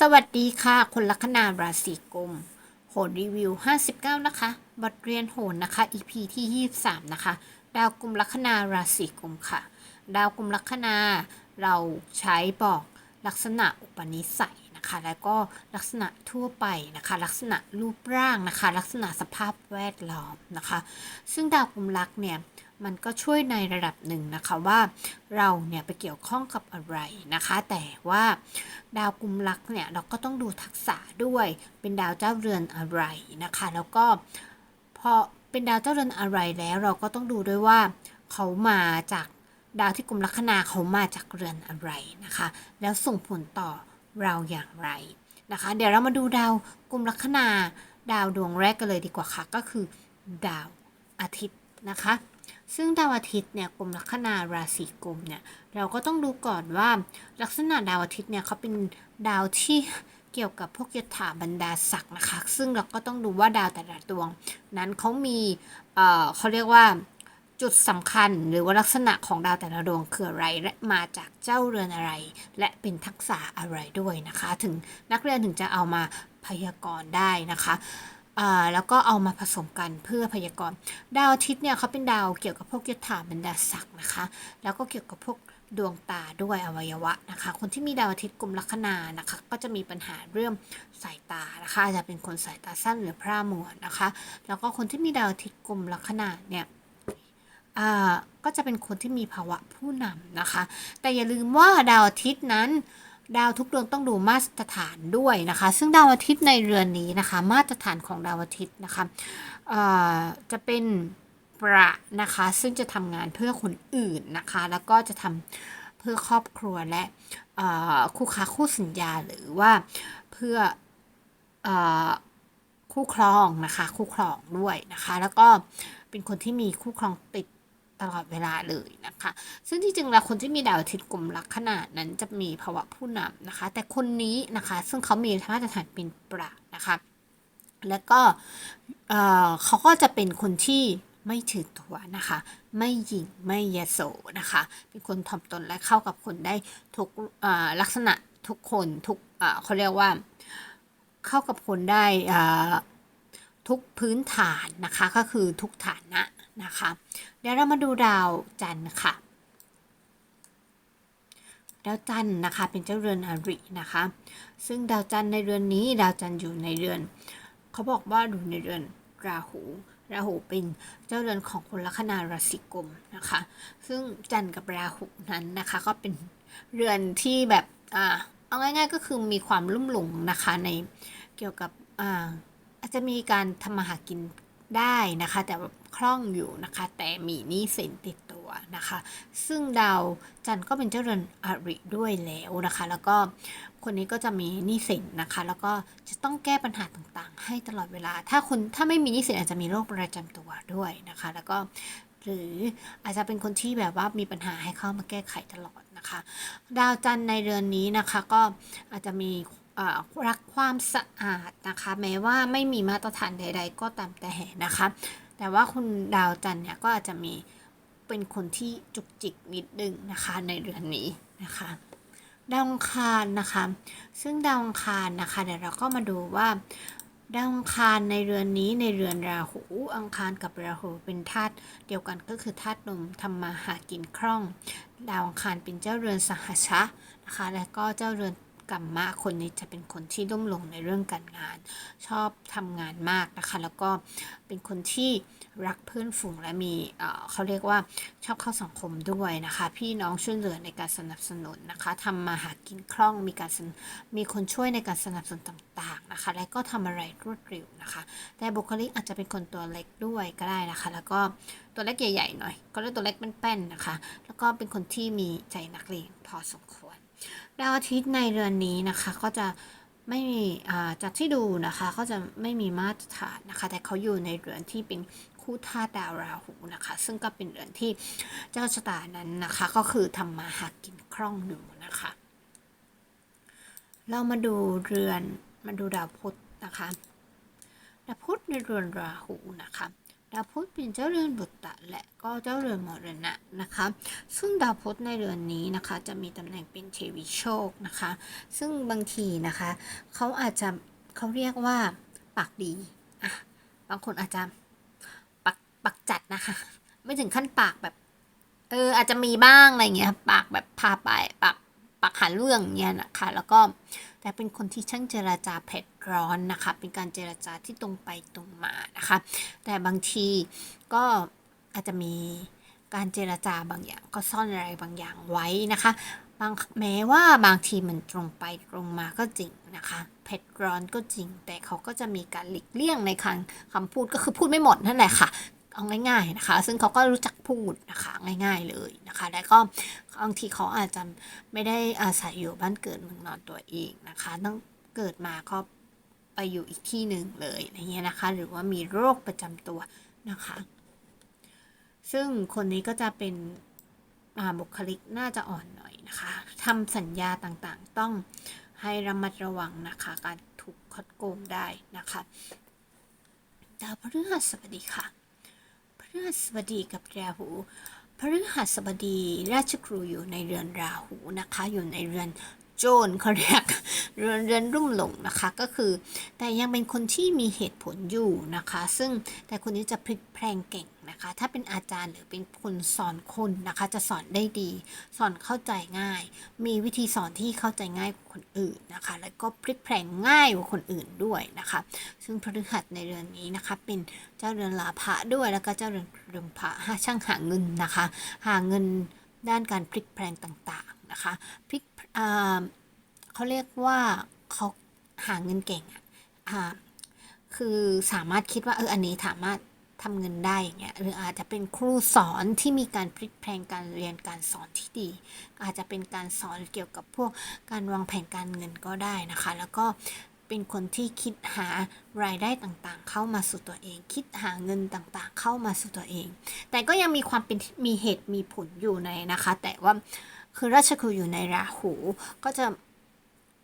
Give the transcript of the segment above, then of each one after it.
สวัสดีค่ะ คนลัคนาราศีกุมโหนรีวิว 59 นะคะ บทเรียนโหนนะคะ EP ที่ 23 นะคะ ดาวกุมลัคนาราศีกุมค่ะ ดาวกุมลัคนาเราใช้บอกลักษณะอุปนิสัยนะคะ แล้วก็ลักษณะทั่วไปนะคะ ลักษณะรูปร่างนะคะ ลักษณะสภาพแวดล้อมนะคะ ซึ่งดาวกุมลักเนี่ย มันก็ช่วยในระดับหนึ่งนะคะว่าเราเนี่ยไปเกี่ยวข้องกับอะไรนะคะ แต่ว่าดาวกุมลักเนี่ยเราก็ต้องดูทักษะด้วยเป็นดาวเจ้าเรือนอะไรนะคะ แล้วก็พอเป็นดาวเจ้าเรือนอะไรแล้วเราก็ต้องดูด้วยว่าเขามาจากดาวที่กุมลัคนาเขามาจากเรือนอะไรนะคะ แล้วส่งผลต่อเราอย่างไรนะคะ เดี๋ยวเรามาดูดาวกุมลัคนาดาวดวงแรกกันเลยดีกว่าค่ะ ก็คือดาวอาทิตย์ นะคะ ซึ่งดาวอาทิตย์เนี่ยกลุ่มลัคนาราศีกุมเนี่ยเราก็ต้องดูก่อนว่าลักษณะดาวอาทิตย์เนี่ยเขาเป็นดาวที่เกี่ยวกับพวกยถาบรรดาศักดิ์นะคะ ซึ่งเราก็ต้องดูว่าดาวแต่ละดวง นั้นเขามีเอ่อเขาเรียกว่าจุดสำคัญหรือว่าลักษณะของดาวแต่ละดวงคืออะไรและมาจากเจ้าเรือนอะไร และเป็นทักษะอะไรด้วยนะคะ ถึงนักเรียนถึงจะเอามาพยากรณ์ได้นะคะ แล้วก็เอามาผสมกันเพื่อพยากรณ์ ดาวอาทิตย์เนี่ยเขาเป็นดาวเกี่ยวกับพวกยถาบรรดาศักดิ์นะคะ แล้วก็เกี่ยวกับพวกดวงตาด้วยอวัยวะนะคะ คนที่มีดาวอาทิตย์กลุ่มลัคนานะคะ ก็จะมีปัญหาเรื่องสายตานะคะอาจจะเป็นคนสายตาสั้นหรือพร่ามัวนะคะ แล้วก็คนที่มีดาวอาทิตย์กลุ่มลัคนาเนี่ยก็จะเป็นคนที่มีภาวะผู้นำนะคะ แต่อย่าลืมว่าดาวอาทิตย์นั้น ดาวทุกดวงต้องดูมาตรฐานด้วยนะคะ ซึ่งดาวอาทิตย์ในเรือนนี้นะคะ มาตรฐานของดาวอาทิตย์นะคะจะเป็นประนะคะ ซึ่งจะทำงานเพื่อคนอื่นนะคะ แล้วก็จะทำเพื่อครอบครัวและคู่ค้าคู่สัญญาหรือว่าเพื่ออคู่ครองนะคะ คู่ครองด้วยนะคะ แล้วก็เป็นคนที่มีคู่ครองติด ตลอดเวลาเลยนะคะ ซึ่งที่จริงแล้วคนที่มีดาวอาทิตย์กลุ่มลัคนานั้นจะมีภาวะผู้นำนะคะ แต่คนนี้นะคะ ซึ่งเขามีมาตรฐานเป็นประนะคะ แล้วก็เเขาก็จะเป็นคนที่ไม่ถือตัวนะคะ ไม่หยิ่งไม่ยโสนะคะ เป็นคนถ่อมตนและเข้ากับคนได้ทุกลักษณะทุกคนทุกเขาเรียกว่าเข้ากับคนได้ทุกพื้นฐานนะคะ ก็คือทุกฐานะ นะคะ เดี๋ยวเรามาดูดาวจันทร์ค่ะดาวจันทร์นะคะเป็นเจ้าเรือนอรินะคะ ซึ่งดาวจันทร์ในเรือนนี้ดาวจันทร์อยู่ในเรือน เขาบอกว่าอยู่ในเรือนราหู ราหูเป็นเจ้าเรือนของคนลัคนาราศีกุมนะคะ ซึ่งจันทร์กับราหูนั้นนะคะ ก็เป็นเรือนที่แบบอ่าเอาง่ายๆก็คือมีความลุ่มหลงนะคะในเกี่ยวกับอ่าอาจจะมีการทำมาหากิน ได้นะคะ แต่คล่องอยู่นะคะ แต่มีหนี้สินติดตัวนะคะ ซึ่งดาวจันทร์ก็เป็นเจ้าเรือนอริด้วยแล้วนะคะ แล้วก็คนนี้ก็จะมีหนี้สินนะคะ แล้วก็จะต้องแก้ปัญหาต่างๆ ให้ตลอดเวลา ถ้าคนถ้าไม่มีหนี้สินอาจจะมีโรคประจำตัวด้วยนะคะ แล้วก็หรืออาจจะเป็นคนที่แบบว่ามีปัญหาให้เข้ามาแก้ไขตลอดนะคะ ดาวจันทร์ในเรือนนี้นะคะ ก็อาจจะมี รักความสะอาดนะคะ แม้ว่าไม่มีมาตรฐานใด ๆ ก็ตามแต่นะคะ แต่ว่าคุณดาวจันเนี่ยก็อาจจะมีเป็นคนที่จุกจิกนิดนึงนะคะในเรือนนี้นะคะดาวอังคารนะคะ ซึ่งดาวอังคารนะคะเดี๋ยวเราก็มาดูว่าดาวอังคารในเรือนนี้ในเรือนราหู อังคารกับราหูเป็นธาตุเดียวกันก็คือธาตุลมทำมาหากินคล่อง ดาวอังคารเป็นเจ้าเรือนสหชะนะคะแล้วก็เจ้าเรือน กรรมะคนนี้จะเป็นคนที่ลุ่มหลงในเรื่องการงาน ชอบทำงานมากนะคะ แล้วก็เป็นคนที่รักเพื่อนฝูงและมีเเขาเรียกว่าชอบเข้าสังคมด้วยนะคะ พี่น้องช่วยเหลือในการสนับสนุนนะคะทำมาหากินคล่องมีการมีคนช่วยในการสนับสนุนต่างๆนะคะ และก็ทำอะไรรวดเร็วนะคะ แต่บุคลิกอาจจะเป็นคนตัวเล็กด้วยก็ได้นะคะ แล้วก็ตัวเล็กใหญ่ๆหน่อย ก็เรียกตัวเล็กเป็นแป้นๆนะคะ แล้วก็เป็นคนที่มีใจนักเลงพอสมควร ดาวอาทิตย์ในเรือนนี้นะคะ ก็จะไม่มีอ่าจากที่ดูนะคะก็จะไม่มีมาตรฐานนะคะ แต่เขาอยู่ในเรือนที่เป็นคู่ธาตุดาวราหูนะคะ ซึ่งก็เป็นเรือนที่เจ้าชะตานั้นนะคะ ก็คือทำมาหากินคล่องอยู่นะคะ เรามาดูเรือนมาดูดาวพุธนะคะ ดาวพุธในเรือนราหูนะคะ ดาวพุธเป็นเจ้าเรือนบุตตะและก็เจ้าเรือนมรณะนะคะ ซึ่งดาวพุธในเรือนนี้นะคะจะมีตำแหน่งเป็นเทวิโชคนะคะ ซึ่งบางทีนะคะเขาอาจจะเขาเรียกว่าปากดีอะบางคนอาจจะปักปักจัดนะคะ ไม่ถึงขั้นปากแบบเอออาจจะมีบ้างอะไรเงี้ยปากแบบพาไปปาก ปากหาเรื่องเงี้ยนะคะแล้วก็แต่เป็นคนที่ช่างเจราจาเผ็ดร้อนนะคะ เป็นการเจราจาที่ตรงไปตรงมานะคะ แต่บางทีก็อาจจะมีการเจราจาบางอย่างก็ซ่อนอะไรบางอย่างไว้นะคะบางแม้ว่าบางทีมันตรงไปตรงมาก็จริงนะคะเผ็ดร้อนก็จริง แต่เขาก็จะมีการหลีกเลี่ยงในคำคำพูดก็คือพูดไม่หมดนั่นแหละค่ะ เอาง่ายๆนะคะ ซึ่งเขาก็รู้จักพูดนะคะง่าย ๆเลยนะคะ แล้วก็บางทีเขาอาจจะไม่ได้อาศัยอยู่บ้านเกิดเมืองนอนตัวเองนะคะ ต้องเกิดมาก็ไปอยู่อีกที่หนึ่งเลยอะไรเงี้ยนะคะ หรือว่ามีโรคประจำตัวนะคะ ซึ่งคนนี้ก็จะเป็นบุคลิกน่าจะอ่อนหน่อยนะคะทำสัญญาต่างๆ ต้องให้ระมัดระวังนะคะ การถูกคดโกงได้นะคะ ดาวพฤหัสบดีค่ะ ฤหัสบดีกับราหูพฤหัสบดีราชครูอยู่ในเรือนราหูนะคะ อยู่ในเรือนโจรเขาเรียกเรือนเรือนรุ่มหลงนะคะก็คือ แต่ยังเป็นคนที่มีเหตุผลอยู่นะคะ ซึ่งแต่คนนี้จะพลิกแพลงเก่ง นะคะ ถ้าเป็นอาจารย์หรือเป็นคนสอนคนนะคะ จะสอนได้ดี สอนเข้าใจง่าย มีวิธีสอนที่เข้าใจง่ายกว่าคนอื่นนะคะ แล้วก็พลิกแพลงง่ายกว่าคนอื่นด้วยนะคะ ซึ่งพฤหัสในเรือนนี้นะคะ เป็นเจ้าเรือนลาภะด้วย แล้วก็เจ้าเรือนเรือนพระหาช่างหาเงินนะคะ หาเงินด้านการพลิกแพลงต่างๆนะคะ พลิกเขาเรียกว่าเขาหาเงินเก่งอะอ่าคือสามารถคิดว่าเอออันนี้สามารถ ทำเงินได้อย่างเงี้ยหรืออาจจะเป็นครูสอนที่มีการพลิกแพลงการเรียนการสอนที่ดี อาจจะเป็นการสอนเกี่ยวกับพวกการวางแผนการเงินก็ได้นะคะ แล้วก็เป็นคนที่คิดหารายได้ต่างๆ เข้ามาสู่ตัวเอง คิดหาเงินต่างๆ เข้ามาสู่ตัวเอง แต่ก็ยังมีความเป็นมีเหตุมีผลอยู่ในนะคะ แต่ว่าคือราชครูอยู่ในราหูก็จะ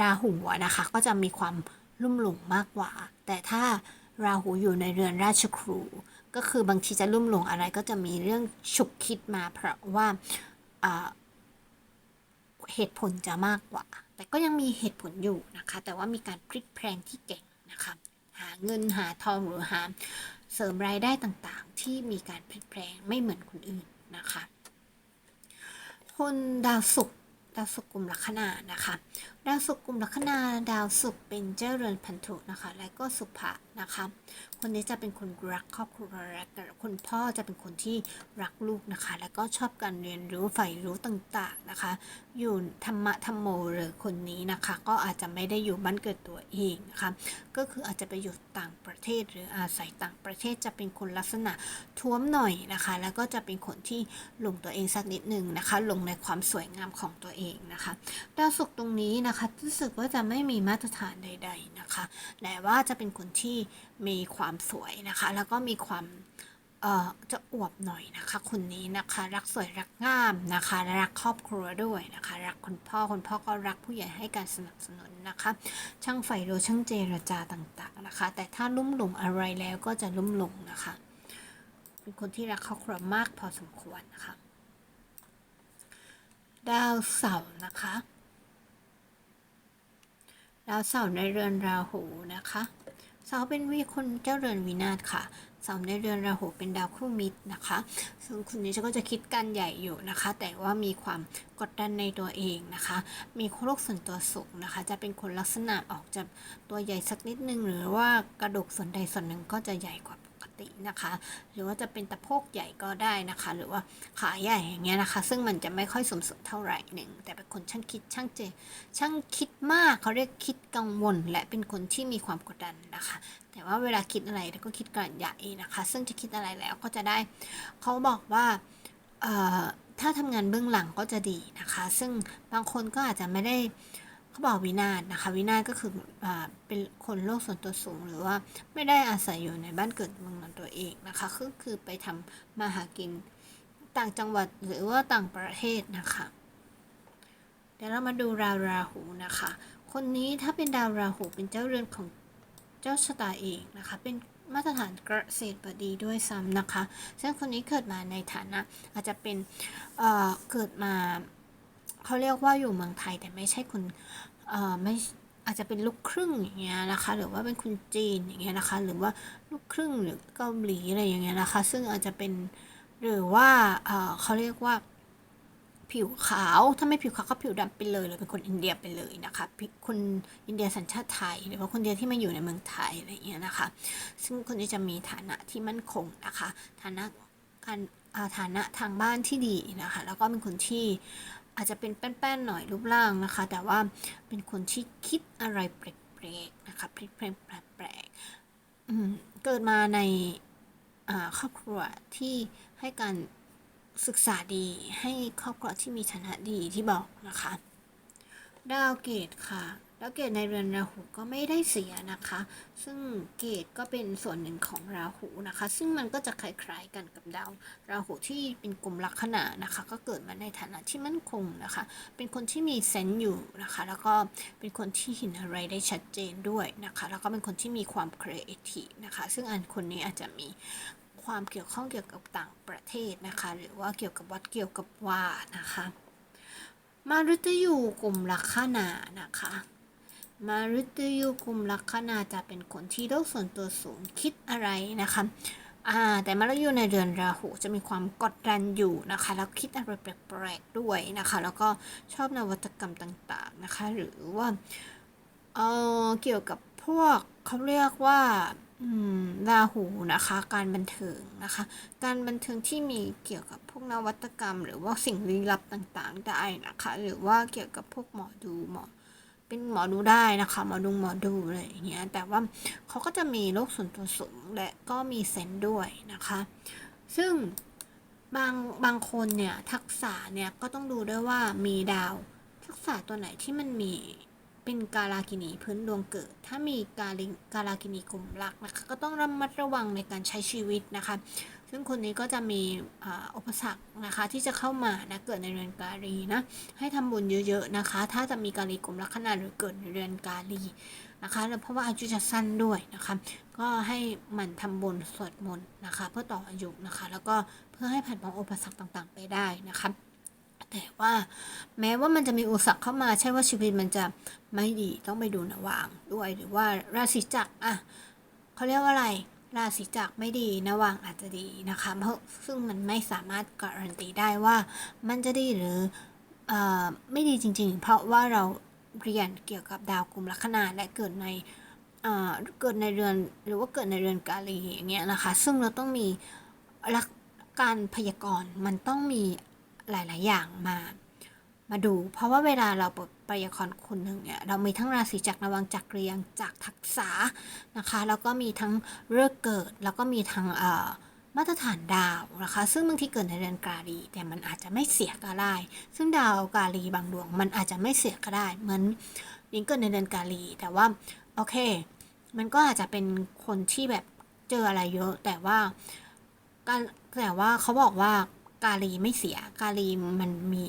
ราหูนะคะ ก็จะมีความลุ่มหลงมากกว่า แต่ถ้าราหูอยู่ในเรือนราชครู ก็คือบางทีจะลุ่มหลงอะไรก็จะมีเรื่องฉุกคิดมา เพราะว่าเหตุผลจะมากกว่า แต่ก็ยังมีเหตุผลอยู่นะคะ แต่ว่ามีการพลิกแพลงที่เก่งนะคะ หาเงินหาทองหรือหาเสริมรายได้ต่างๆ ที่มีการพลิกแพลงไม่เหมือนคนอื่นนะคะ คนดาวศุกร์ดาวศุกร์กลุ่มลัคนานะคะดาวศุกร์กลุ่มลัคนาดาวศุกร์เป็นเจ้าเรือนพันธุนะคะ และก็สุภะนะคะ คนนี้จะเป็นคนรักครอบครัวรักคุณพ่อจะเป็นคนที่รักลูกนะคะ แล้วก็ชอบการเรียนรู้ใฝ่รู้ต่างๆนะคะ อยู่ธรรมะธรรมโมหรือคนนี้นะคะ ก็อาจจะไม่ได้อยู่บ้านเกิดตัวเองนะคะก็คืออาจจะไปอยู่ต่างประเทศหรืออาศัยต่างประเทศจะเป็นคนลักษณะท้วมหน่อยนะคะ แล้วก็จะเป็นคนที่หลงตัวเองสักนิดหนึ่งนะคะหลงในความสวยงามของตัวเองนะคะ ดาวศุกร์ตรงนี้นะคะรู้สึกว่าจะไม่มีมาตรฐานใด ๆนะคะ แต่ว่าจะเป็นคนที่มีความสวยนะคะ แล้วก็มีความเอ่อจะอวบหน่อยนะคะ คนนี้นะคะ รักสวยรักงามนะคะและรักครอบครัวด้วยนะคะ รักคุณพ่อคุณพ่อก็รักผู้ใหญ่ให้การสนับสนุนนะคะ ช่างไฟโรช่างเจรจาต่างๆนะคะ แต่ถ้าลุ่มหลงอะไรแล้วก็จะลุ่มหลงนะคะ เป็นคนที่รักครอบครัวมากพอสมควรนะคะ ดาวเสาร์นะคะ แล้วเสาในเรือนราหูนะคะเสาเป็นวีคนเจ้าเรือนวินาศค่ะเสาในเรือนราหูเป็นดาวคู่มิตรนะคะซึ่งคุณนี้ก็จะคิดการใหญ่อยู่นะคะ แต่ว่ามีความกดดันในตัวเองนะคะ มีโรคส่วนตัวสูงนะคะ จะเป็นคนลักษณะออกจะตัวใหญ่สักนิดนึง หรือว่ากระดูกส่วนใดส่วนหนึ่งก็จะใหญ่กว่า ตินะคะ หรือว่าจะเป็นตะโพกใหญ่ก็ได้นะคะ หรือว่าขาใหญ่อย่างเงี้ยนะคะ ซึ่งมันจะไม่ค่อยสมส่วนเท่าไหร่หนึ่งแต่เป็นคนช่างคิดช่างเจ ช่างคิดมากเขาเรียกคิดกังวล และเป็นคนที่มีความกดดันนะคะ แต่ว่าเวลาคิดอะไรก็คิดการใหญ่นะคะ ซึ่งจะคิดอะไรแล้วก็จะได้เขาบอกว่าถ้าทำงานเบื้องหลังก็จะดีนะคะ ซึ่งบางคนก็อาจจะไม่ได้ เขาบอกวินาศนะคะ วินาศก็คืออ่าเป็นคนโลกส่วนตัวสูง หรือว่าไม่ได้อาศัยอยู่ในบ้านเกิดเมืองนอนตัวเองนะคะก็คือไปทำมาหากินต่างจังหวัดหรือว่าต่างประเทศนะคะ เดี๋ยวเรามาดูราวราหูนะคะ คนนี้ถ้าเป็นดาวราหูเป็นเจ้าเรือนของเจ้าชะตาเองนะคะ เป็นมาตรฐานเกษตรบดีด้วยซ้ำนะคะ ซึ่งคนนี้เกิดมาในฐานะอาจจะเป็นเอ่อเกิดมา เขาเรียกว่าอยู่เมืองไทยแต่ไม่ใช่คนเอ่อไม่อาจจะเป็นลูกครึ่งอย่างเงี้ยนะคะ หรือว่าเป็นคนจีนอย่างเงี้ยนะคะ หรือว่าลูกครึ่งหรือเกาหลีอะไรอย่างเงี้ยนะคะ ซึ่งอาจจะเป็นหรือว่าเอ่อเขาเรียกว่าผิวขาวถ้าไม่ผิวขาวก็ผิวดำไปเลยหรือเป็นคนอินเดียไปเลยนะคะพิคนอินเดียสัญชาติไทย หรือว่าคนเดียที่มาอยู่ในเมืองไทยอะไรอย่างเงี้ยนะคะ ซึ่งคนนี้จะมีฐานะที่มั่นคงนะคะ ฐานะการฐานะทางบ้านที่ดีนะคะ แล้วก็เป็นคนที่ อาจจะเป็นแป้นๆหน่อยรูปร่างนะคะ แต่ว่าเป็นคนที่คิดอะไรแปลกๆนะคะแปลกๆแปลกๆเกิดมาในครอบครัวที่ให้การศึกษาดีให้ครอบครัวที่มีฐานะดีที่บอกนะคะ ดาวเกตค่ะ ดาวเกตในเรือนราหูก็ไม่ได้เสียนะคะ ซึ่งเกตก็เป็นส่วนหนึ่งของราหูนะคะ ซึ่งมันก็จะคล้ายๆกันกับดาวราหูที่เป็นกลุ่มลัคนานะคะ ก็เกิดมาในฐานะที่มั่นคงนะคะ เป็นคนที่มีเซนส์อยู่นะคะ แล้วก็เป็นคนที่เห็นอะไรได้ชัดเจนด้วยนะคะ แล้วก็เป็นคนที่มีความครีเอทีฟนะคะ ซึ่งอันคนนี้อาจจะมีความเกี่ยวข้องเกี่ยวกับต่างประเทศนะคะ หรือว่าเกี่ยวกับวัดเกี่ยวกับว่านะคะ มารุตยูกลุ่มลัคนานะคะ มารุตยูกุมลัคนาจะเป็นคนที่โลกส่วนตัวสูงคิดอะไรนะคะอ่าแต่มารุยูในเดือนราหูจะมีความกดดันอยู่นะคะ แล้วคิดอะไรแปลกๆด้วยนะคะ แล้วก็ชอบนวัตกรรมต่างๆนะคะ หรือว่าเออเกี่ยวกับพวกเขาเรียกว่าราหูนะคะ การบันเทิงนะคะ การบันเทิงที่มีเกี่ยวกับพวกนวัตกรรม หรือว่าสิ่งลี้ลับต่างๆได้นะคะ หรือว่าเกี่ยวกับพวกหมอดูหมอ เป็นหมอดูได้นะคะหมอดูหมอดูอะไรอย่างเงี้ยแต่ว่าเขาก็จะมีโลกส่วนตัวสูงและก็มีเซนด้วยนะคะ ซึ่งบางบางคนเนี่ยทักษะเนี่ยก็ต้องดูด้วยว่ามีดาวทักษะตัวไหนที่มันมีเป็นกาลากินีพื้นดวงเกิด ถ้ามีกาลิกาลากินีกลุ่มรักนะคะก็ต้องระมัดระวังในการใช้ชีวิตนะคะ ซึ่งคนนี้ก็จะมีอุปสรรคนะคะที่จะเข้ามานะเกิดในเรือนกาลีนะให้ทำบุญเยอะๆนะคะ ถ้าจะมีกาลีกลุ่มลัคนาหรือเกิดในเรือนกาลีนะคะแล้วเพราะว่าอายุจะสั้นด้วยนะคะก็ให้หมั่นทำบุญสวดมนต์นะคะ เพื่อต่ออายุนะคะ แล้วก็เพื่อให้ผ่านพ้นอุปสรรคต่างๆ ไปได้นะคะแต่ว่าแม้ว่ามันจะมีอุปสรรคเข้ามาใช่ว่าชีวิตมันจะไม่ดีต้องไปดูนะวางด้วยหรือว่าราศีจักรอะเขาเรียกว่าอะไร ราศีจักรไม่ดีนะวางอาจจะดีนะคะเพราะซึ่งมันไม่สามารถการันตีได้ว่ามันจะดีหรืออไม่ดีจริง ๆ เพราะว่าเราเรียนเกี่ยวกับดาวกลุ่มลัคนาและเกิดในเกิดในเรือนหรือว่าเกิดในเรือนกาลีอย่างเงี้ยนะคะ ซึ่งเราต้องมีลักการพยากรณ์มันต้องมีหลาย ๆ อย่างมา มาดู เพราะว่าเวลาเราปยากรณ์คนหนึ่งเนี่ยเรามีทั้งราศีจักระวังจักเรียงจากทักษะนะคะแล้วก็มีทั้งเลิกษ์เกิด แล้วก็มีทั้งเอ่อมาตรฐานดาวนะคะ ซึ่งบางทีเกิดในเรือนกาลีแต่มันอาจจะไม่เสียก็ได้ ซึ่งดาวกาลีบางดวงมันอาจจะไม่เสียก็ได้ เหมือนยิงเกิดในเรือนกาลี แต่ว่าโอเค มันก็อาจจะเป็นคนที่แบบเจออะไรเยอะ แต่ว่าการแต่ว่าเขาบอกว่ากาลีไม่เสียกาลีมันมี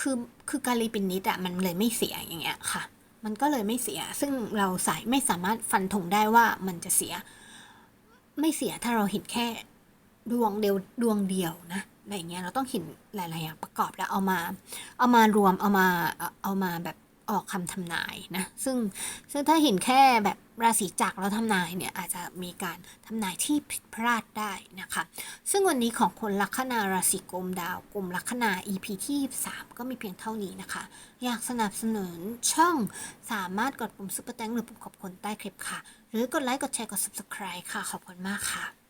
คือคือกาลีปินนิดอะมันเลยไม่เสียอย่างเงี้ยค่ะ มันก็เลยไม่เสีย ซึ่งเราใส่ไม่สามารถฟันธงได้ว่ามันจะเสีย ไม่เสียถ้าเราเห็นแค่ดวงเดียวดวงเดียวนะอะไรเงี้ยเราต้องเห็นหลายๆอย่างประกอบแล้วเอามา เอามารวมเอามาเอามาแบบ ออกคำทำนายนะซึ่งซึ่งถ้าเห็นแค่แบบราศีจักรแล้วทำนายเนี่ยอาจจะมีการทำนายที่ผิดพลาดได้นะคะ ซึ่งวันนี้ของคนลัคนาราศีกุมดาวกลุ่มลัคนา EP ที่3ก็มีเพียงเท่านี้นะคะ อยากสนับสนุนช่องสามารถกดปุ่มซุปเปอร์แตงหรือปุ่มขอบคุณใต้คลิปค่ะ หรือกดไลค์กดแชร์กด subscribe ค่ะ ขอบคุณมากค่ะ